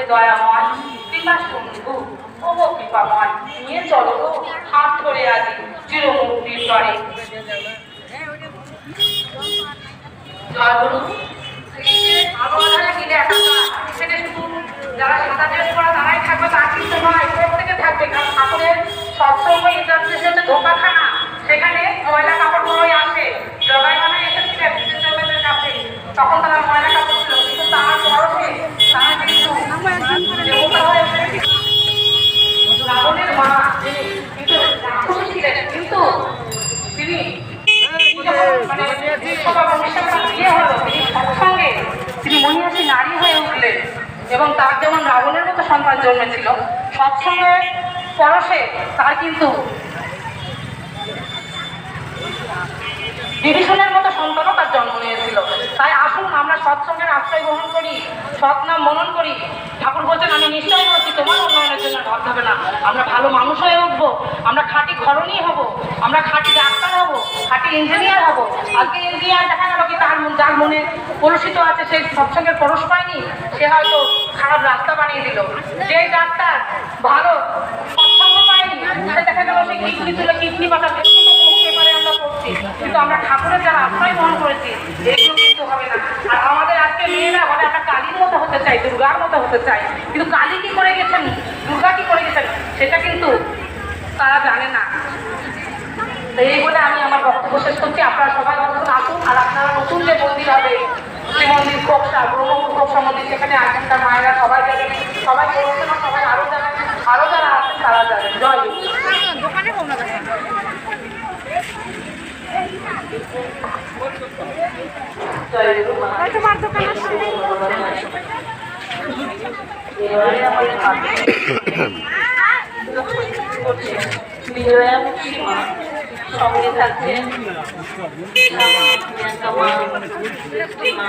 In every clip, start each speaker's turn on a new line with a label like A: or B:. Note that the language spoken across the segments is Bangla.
A: হে দয়াময় কৃপা বন্ধু ও কৃপাময়, নিয়ে চলো হাত ধরে আজি চিরমুক্তির করে শুধু যারা তারাই থাকবে কিন্তু নয়? থাকবে, কারণ সেখানে ময়লা কাপড় গুলোই আসে। জগাই মানে এসেছিলেন। তখন তারা ছিল, কিন্তু তার পরশে তারা কিন্তু। রাবণের মা, যিনি কিন্তু রাক্ষসী ছিলেন, কিন্তু তিনি মানে বিয়ে হলো, তিনি সৎসঙ্গে তিনি মহিষী নারী হয়ে উঠলেন এবং তার যেমন রাবণের মতো সন্তান জন্মেছিল সৎসঙ্গে পরশে তার কিন্তু বিভীষণের মতো সন্তানও তার জন্ম নিয়েছিল। তাই আসুন আমরা সৎসঙ্গের আশ্রয় গ্রহণ করি, সৎ নাম মনন করি। ঠাকুর বলছেন, আমি নিশ্চয়ই বলছি তোমার উন্নয়নের জন্য ভাবতে হবে না। আমরা ভালো মানুষ হয়ে উঠবো, আমরা খাঁটি ঘরণী হব, আমরা খাঁটি ডাক্তার হব, খাঁটি ইঞ্জিনিয়ার হব। আজকে ইঞ্জিনিয়ার দেখা গেল কি তার মন- যার মনে কলুষিত আছে সেই সৎসঙ্গের পরশ পায়নি, সে হয়তো খারাপ রাস্তা বানিয়ে দিল। যে ডাক্তার ভালো সৎসঙ্গ পায়নি, সে দেখা গেল সেই কিডনি তুলে কিডনি পেপারে কিন্তু আমরা ঠাকুরের যারা আশ্রয় গ্রহণ করেছি হবে না। আর আমাদের আজকে মেয়েরা বলে, আমরা কালীর মতো হতে চাই, দুর্গার মতো হতে চাই। কিন্তু কালী কি করে গেছেন? দুর্গা কি করে গেছেন? সেটা কিন্তু তারা জানে না। এই বলে আমি আমার বক্তব্য শেষ করছি। আপনারা সবাই নতুন আসুন, আর আপনারা নতুন যে মন্দির হবে শ্রী মন্দির কোকসা ব্রহ্মপুর কোকসা মন্দির সেখানে আছেনকার মায়েরা সবাই যাবেন। সবাই বলছে না সবাই আরও যাবেন আরও যারা আছেন, তারা যাবেন। জয়
B: দোকানে কম না
A: জয় গুরু মা
B: তোমার দোকানের সামনে
A: এবারে আমাদের পাশে বিজয়া মুখী মা সঙ্গে থাকছেন মা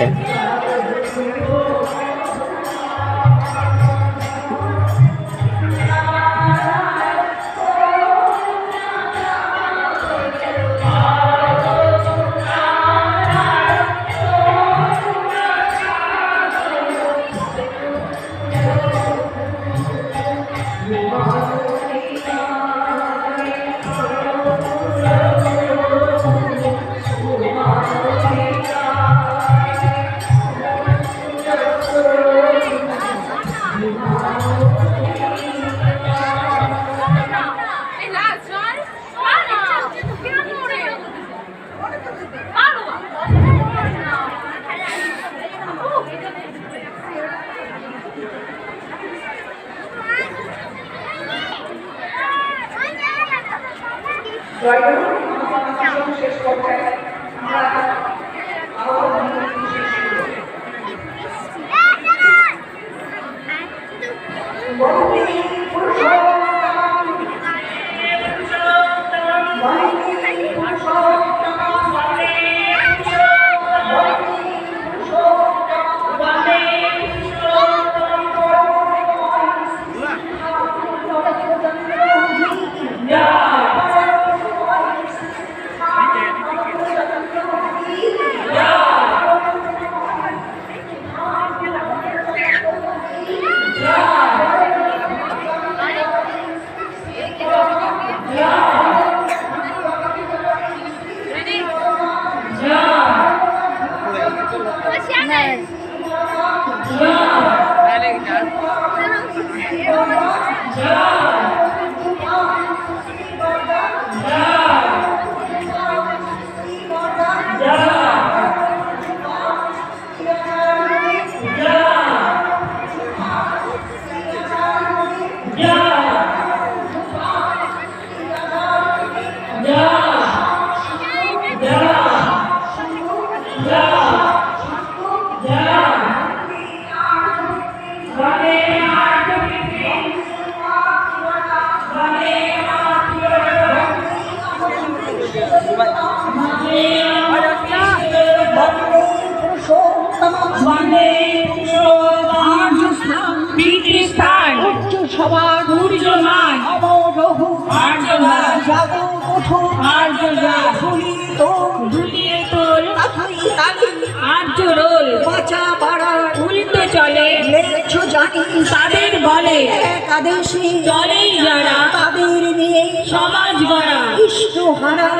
C: Oaxaca. তোল আর্য রোল
D: বাঁচা বাড়ার
C: উল্টো চলে।
D: লেছ জানি
C: তাদের বলে
D: একাদেশে
C: চলেই যারা
D: তাদের নিয়ে
C: সমাজ গড়া।
D: ইষ্ট হারা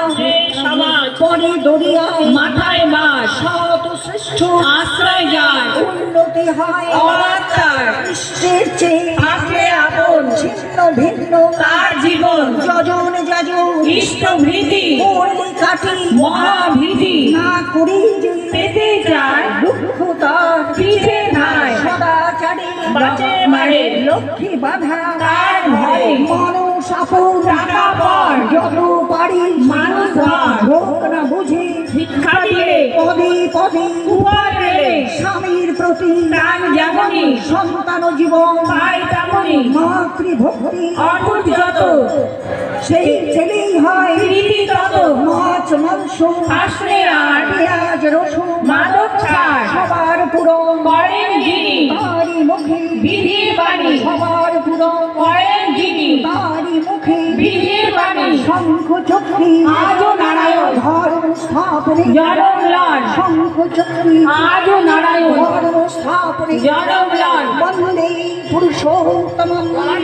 C: সমাজ
D: পরে দরিয়ায়
C: মাথায় মাস
D: শত শ্রেষ্ঠ
C: আশ্রয় যার।
D: উন্নতি হয় ইষ্টের চেয়ে
C: থাকলে আপন।
D: ছিন্ন ভিন্ন।
C: তার জীবন।
D: যজন যাজন।
C: ইষ্ট ভীতি।
D: পড়লে কাটি।
C: মহাভীতি।
D: না করি যে
C: পেতে যায়
D: দুঃখ তার
C: পিঠে ধায়।
D: সদাচারে।
C: বাঁচে মারে
D: লক্ষ্মী বাধা।
C: তার ভয়ে।
D: মানুষ আপন।
C: টাকা পর।
D: যত পারি
C: মানুষ
D: হোক না বুঝে।
C: শিক্ষা দিলে।
D: পদে পদে।
C: পেলে
D: স্বামীর প্রতি
C: প্রাণ যেমনই
D: সন্তান জীবন
C: পায় তেমনই
D: মাতৃভক্তি
C: অটুট যত
D: সেই ছেলেই হয়
C: রীতি তত।
D: মাছ মাংস
C: আসলে আর
D: পেঁয়াজ রসুন
C: মাদক ছাড়
D: সবার
C: করেন যিনি
D: তারি মুখে
C: বিধির বাণী।
D: সবার
C: করেন যিনি
D: তারি মুখে
C: বিধির বাণী।
D: শঙ্খ চক্রী।
C: আজও নারায়ণ
D: ধর্ম স্থাপনে
C: জনম লন
D: শঙ্খ চক্রী
C: আজও নারায়ণ
D: বন্দে পুরুষোত্তম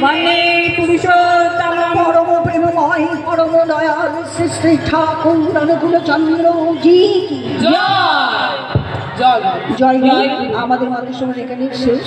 C: বন্দে পুরুষোত্তম
D: পরম প্রেমময় পরম দয়াল শ্রী শ্রী ঠাকুর অনুকূল চন্দ্র জি
C: জয়। জয়।
D: জয়। আমাদের সমাজ এখানে শেষ।